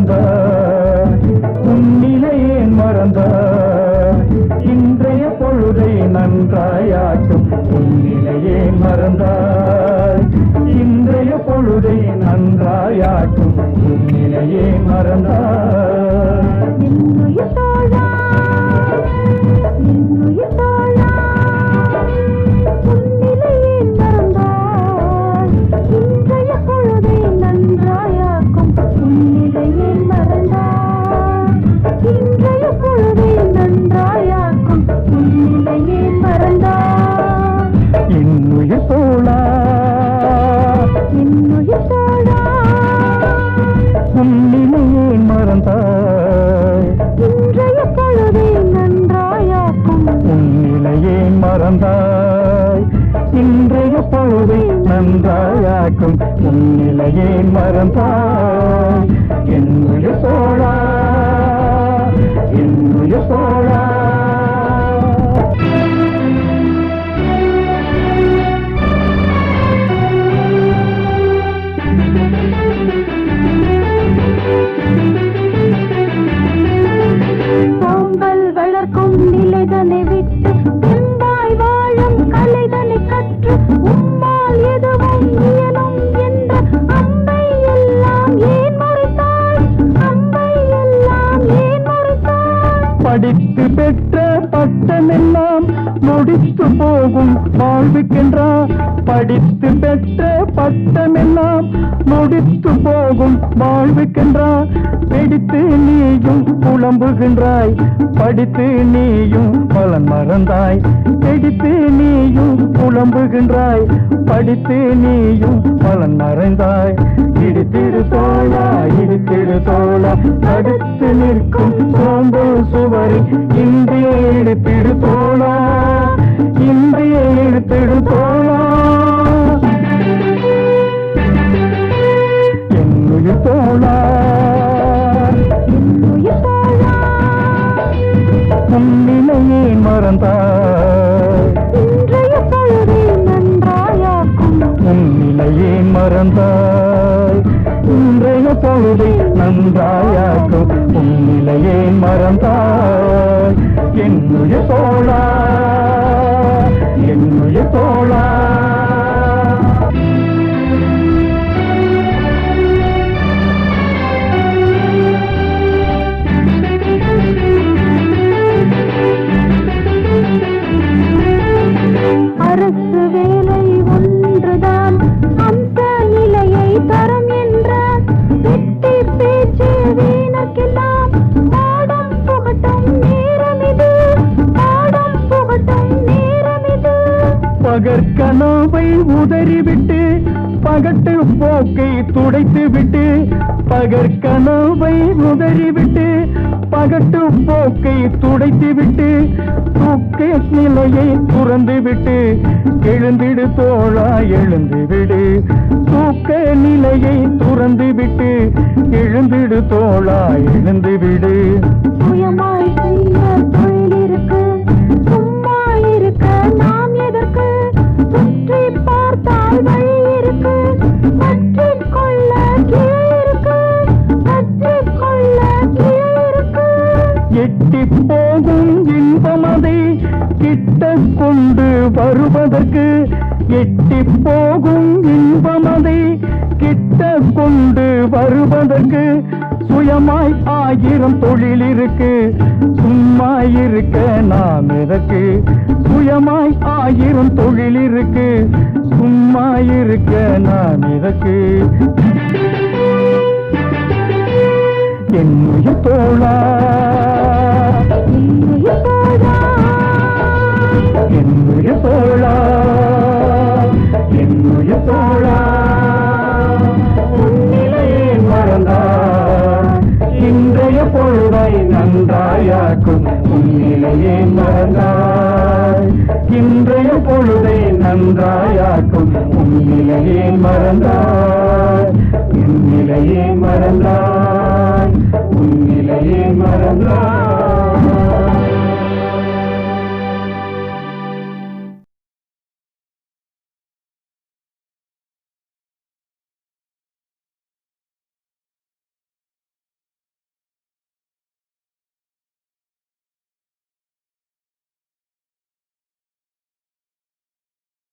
மறந்தாய். உன்னிலையேன் மறந்தாய்? இன்றைய பொழுதை நன்றாயாக்கும் உன்னிலையேன் மறந்தாய்? இன்றைய பொழுதை நன்றாயாக்கும் உன்னிலையே மறந்தாய்? உன்னிலை ஏன் மறந்தாய். இன்றைய பொழுதை நன்றாயாக்கும். உன்னிலை ஏன் மறந்தாய். இன்றைய பொழுதை நன்றாயாக்கும். உன்னிலை ஏன் மறந்தாய். என்னுயிர் தோழா என்னுயிர் தோழா படித்து பெற்ற பட்டமெல்லாம் முடித்து போகும் வாழ்வுக்கென்றார் படித்து பெற்ற பட்டமெல்லாம் முடித்து போகும் வாழ்வுக்கென்றார் பிடித்து நீயும் புலம்புகின்றாய். படித்து நீயும் பலன் மறந்தாய். பிடித்து நீயும் புலம்புகின்றாய். படித்து நீயும் பலன் மறைந்தாய் இடித்திடு தோழா இடித்திடு தோழா. தடுத்து நிற்கும் சோம்பல் சுவரை இந்திய இழுத்திடு தோழா. இந்திய இழுத்திடு தோழா. என்னுயிர் தோழா. என்னுயிர் தோழா. உன்னிலையே மறந்தாய். மறந்தாய். இன்றைய பொழுதை நன்றாயாக்கும். உன்னிலையே மறந்தாய். என்னுடைய தோழா பகற்கனவை உதறிவிட்டு பகட்டு போக்கை துடைத்து விட்டு பகற்கனவை உதறிவிட்டு பகட்டு போக்கை துடைத்து விட்டு தூக்க நிலையை துறந்து விட்டு எழுந்திடு தோழா எழுந்து விடு தூக்க நிலையை துறந்து விட்டு எழுந்திடு தோழா எழுந்து விடு எட்டி போகும் இன்பமதை கிட்ட கொண்டு வருவதற்கு எட்டி போகும் இன்பமதை கிட்ட கொண்டு வருவதற்கு சுயமாய் ஆயிரம் தொழில் இருக்கு. சும்மா இருக்க நாம் எதற்கு? சுயமாய் ஆயிரம் தொழில் இருக்கு. சும்மா இருக்க நாம் இருக்கு என் உயிர் தோழா. என்னுய தோழா என்னுய தோழா. உன்னிலையே மறந்தார் இன்றைய பொழுதை நன்றாயாக்கும். உன்னிலையே மறந்தார் இன்றைய பொழுதை நன்றாயாக்கும். உன்னிலையே மறந்தார் உன்னிலையே மறந்தார் உன்னிலையே மறந்தார்.